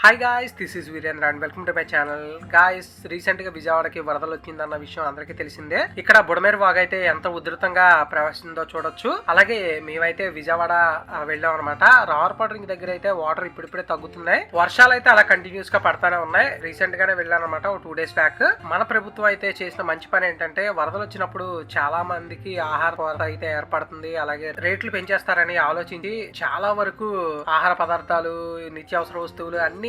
Hi guys this is Veerendra and welcome to my channel guys రీసెంట్గా విజయవాడకి వరదలు వచ్చిందన్న విషయం అందరికీ తెలిసిందే. ఇక్కడ బుడమేరు వాగ్ అయితే ఎంత ఉధృతంగా ప్రవహిస్తుందో చూడొచ్చు. అలాగే మేమైతే విజయవాడ వెళ్ళాం అనమాట రావర్పాటు దగ్గర అయితే వాటర్ ఇప్పుడిప్పుడే తగ్గుతున్నాయి. వర్షాలు అయితే అలా కంటిన్యూస్గా పడతానే ఉన్నాయి. రీసెంట్ గానే వెళ్ళాను అనమాట ఒక టూ డేస్ బ్యాక్ మన ప్రభుత్వం అయితే చేసిన మంచి పని ఏంటంటే వరదలు వచ్చినప్పుడు చాలా మందికి ఆహార కొరత అయితే ఏర్పడుతుంది. అలాగే రేట్లు పెంచేస్తారని ఆలోచించి చాలా వరకు ఆహార పదార్థాలు నిత్యావసర వస్తువులు అన్ని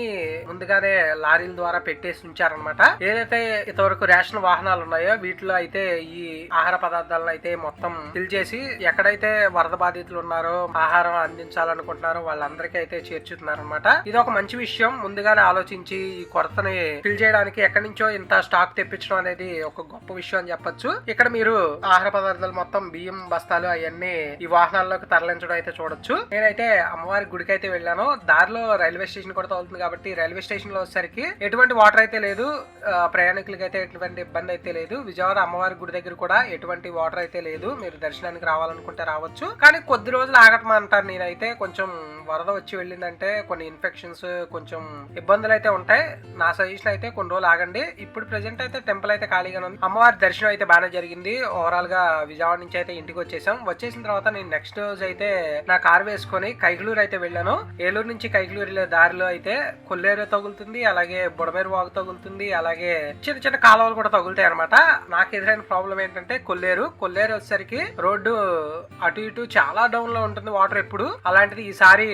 ముందుగానే లారీల ద్వారా పెట్టేసి ఉంచారనమాట ఏదైతే ఇంతవరకు రేషన్ వాహనాలు ఉన్నాయో వీటిలో అయితే ఈ ఆహార పదార్థాలను అయితే మొత్తం ఫిల్ చేసి ఎక్కడైతే వరద బాధితులు ఉన్నారో ఆహారం అందించాలనుకుంటున్నారో వాళ్ళందరికీ అయితే చేర్చుతున్నారు అనమాట ఇది ఒక మంచి విషయం. ముందుగానే ఆలోచించి ఈ కొరతని ఫిల్ చేయడానికి ఎక్కడి నుంచో ఇంత స్టాక్ తెప్పించడం అనేది ఒక గొప్ప విషయం అని చెప్పొచ్చు. ఇక్కడ మీరు ఆహార పదార్థాలు మొత్తం బియ్యం బస్తాలు అవన్నీ ఈ వాహనాల్లోకి తరలించడం అయితే చూడొచ్చు. నేనైతే అమ్మవారి గుడికి అయితే వెళ్ళాను. దారిలో రైల్వే స్టేషన్ కూడా తగులుతుంది కాబట్టి రైల్వే స్టేషన్లో వచ్చేసరికి ఎటువంటి వాటర్ అయితే లేదు ప్రయాణికులకి అయితే ఎటువంటి ఇబ్బంది అయితే లేదు. విజయవాడ అమ్మవారి గుడి దగ్గర కూడా ఎటువంటి వాటర్ అయితే లేదు. మీరు దర్శనానికి రావాలనుకుంటే రావచ్చు. కానీ కొద్ది రోజులు ఆగటం అంటారు. నేనైతే కొంచెం వరద వచ్చి వెళ్ళిందంటే కొన్ని ఇన్ఫెక్షన్స్ కొంచెం ఇబ్బందులు అయితే ఉంటాయి. నా సజెషన్ అయితే కొన్ని రోజులు ఆగండి. ఇప్పుడు ప్రెసెంట్ అయితే టెంపుల్ అయితే ఖాళీగానే ఉంది. అమ్మవారి దర్శనం అయితే బాగానే జరిగింది. ఓవరాల్గా విజయవాడ నుంచి అయితే ఇంటికి వచ్చేసాం. వచ్చేసిన తర్వాత నేను నెక్స్ట్ రోజు అయితే నా కార్ వేసుకొని కైగలూరు అయితే వెళ్ళాను. ఏలూరు నుంచి కైగలూరు వెళ్ళే దారిలో అయితే కొల్లేరు తగులుతుంది అలాగే బుడమేరు వాగు తగులుతుంది అలాగే చిన్న చిన్న కాలువలు కూడా తగులుతాయి అనమాట నాకు ఎదురైన ప్రాబ్లం ఏంటంటే కొల్లేరు. కొల్లేరు వచ్చేసరికి రోడ్డు అటు ఇటు చాలా డౌన్లో ఉంటుంది వాటర్ ఎప్పుడు. అలాంటిది ఈసారి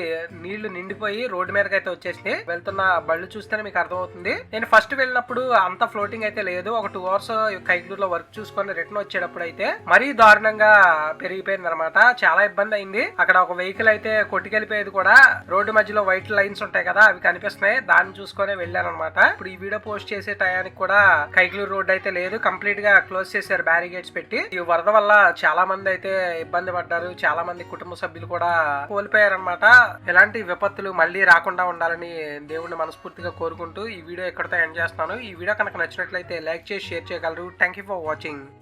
నీళ్ళు నిండిపోయి రోడ్డు మీదకి అయితే వచ్చేసింది వెళ్తున్న బళ్ళు చూస్తేనే మీకు అర్థమవుతుంది. నేను ఫస్ట్ వెళ్ళినప్పుడు అంత ఫ్లోటింగ్ అయితే లేదు. ఒక టూ అవర్స్ కైగలూరులో వర్క్ చూసుకొని రిటర్న్ వచ్చేటప్పుడు అయితే మరీ దారుణంగా పెరిగిపోయింది అనమాట చాలా ఇబ్బంది అయింది. అక్కడ ఒక వెహికల్ అయితే కొట్టుకెళ్ళిపోయేది కూడా రోడ్డు మధ్యలో వైట్ లైన్స్ ఉంటాయి కదా అవి వచ్చేస్తున్నాయి. దాన్ని చూసుకొని వెళ్ళాను అనమాట ఇప్పుడు ఈ వీడియో పోస్ట్ చేసే టయానికి కూడా కైకలూరు రోడ్ అయితే లేదు. కంప్లీట్గా క్లోజ్ చేశారు బ్యారిగేట్స్ పెట్టి. ఈ వరద వల్ల చాలా మంది అయితే ఇబ్బంది పడ్డారు. చాలా మంది కుటుంబ సభ్యులు కూడా కోల్పోయారనమాట ఎలాంటి విపత్తులు మళ్ళీ రాకుండా ఉండాలని దేవుణ్ణి మనస్ఫూర్తిగా కోరుకుంటూ ఈ వీడియో ఎక్కడితో ఎండ్ చేస్తున్నాను. ఈ వీడియో కనుక నచ్చినట్లయితే లైక్ చేసి షేర్ చేయగలరు. Thank you for watching